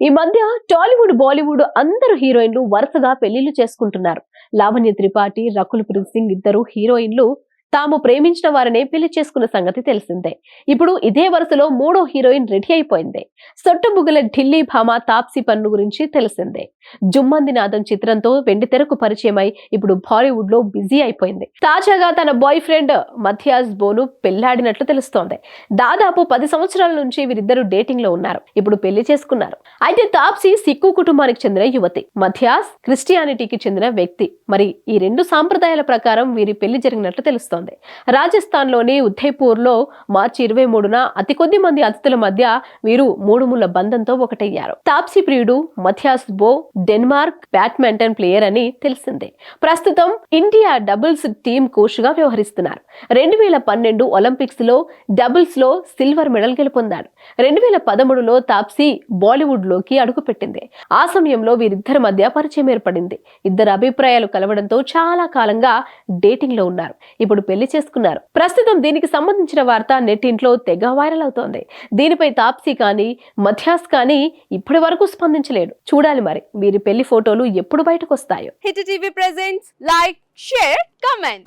ఈ మధ్య టాలీవుడ్ బాలీవుడ్ అందరు హీరోయిన్లు వరుసగా పెళ్ళిళ్ళు చేసుకుంటున్నారు. లావణ్య త్రిపాఠి రకుల్ ప్రీత్ సింగ్ ఇద్దరు హీరోయిన్లు తాము ప్రేమించిన వారినే పెళ్ళి చేసుకున్న సంగతి తెలిసిందే. ఇప్పుడు ఇదే వరుసలో మూడో హీరోయిన్ రెడీ అయిపోయింది. సొట్టబుగ్గల ఢిల్లీ భామ తాప్సీ పన్ను గురించి తెలిసిందే. జుమ్మంది నాదం చిత్రంతో వెండితెరకు పరిచయమై ఇప్పుడు బాలీవుడ్లో బిజీ అయిపోయింది. తాజాగా తన బాయ్ ఫ్రెండ్ మథియాస్ బోను పెళ్ళాడినట్లు తెలుస్తోంది. దాదాపు పది సంవత్సరాల నుంచి వీరిద్దరు డేటింగ్లో ఉన్నారు. ఇప్పుడు పెళ్ళి చేసుకున్నారు. అయితే తాప్సీ సిక్కు కుటుంబానికి చెందిన యువతి. మథియాస్ క్రిస్టియానిటీకి చెందిన వ్యక్తి. మరి ఈ రెండు సాంప్రదాయాల ప్రకారం వీరి పెళ్ళి జరిగినట్లు తెలుస్తోంది. రాజస్థాన్ రాజస్థాన్లోని ఉదయ్పూర్లో మార్చి ఇరవై మూడున అతి కొద్ది మంది అతిథుల మధ్య వీరు మూడు ముళ్ళ బంధంతో ఒకటయ్యారు. తాప్సీ ప్రియుడు మథియాస్ బో డెన్మార్క్ బ్యాడ్మింటన్ ప్లేయర్ అని తెలిసిందే. ప్రస్తుతం ఇండియా డబుల్స్ టీమ్ కోచ్గా వ్యవహరిస్తున్నారు. రెండు వేల పన్నెండు ఒలింపిక్స్లో డబుల్స్లో సిల్వర్ మెడల్ గెలుపొందాడు. రెండు వేల పదమూడులో తాప్సీ బాలీవుడ్లోకి అడుగుపెట్టింది. ఆ సమయంలో వీరిద్దరి మధ్య పరిచయం ఏర్పడింది. ఇద్దరు అభిప్రాయాలు కలవడంతో చాలా కాలంగా డేటింగ్లో ఉన్నారు. ఇప్పుడు పెళ్ళి చేసుకున్నారు. ప్రస్తుతం దీనికి సంబంధించిన వార్త నెట్టింట్లో తెగ వైరల్ అవుతోంది. దీనిపై తాప్సీ కానీ మధ్యాస్ కానీ ఇప్పటి వరకు స్పందించలేడు చూడాలి మరి వీరి పెళ్ళి ఫోటోలు ఎప్పుడు బయటకు వస్తాయో hit TV like share comment.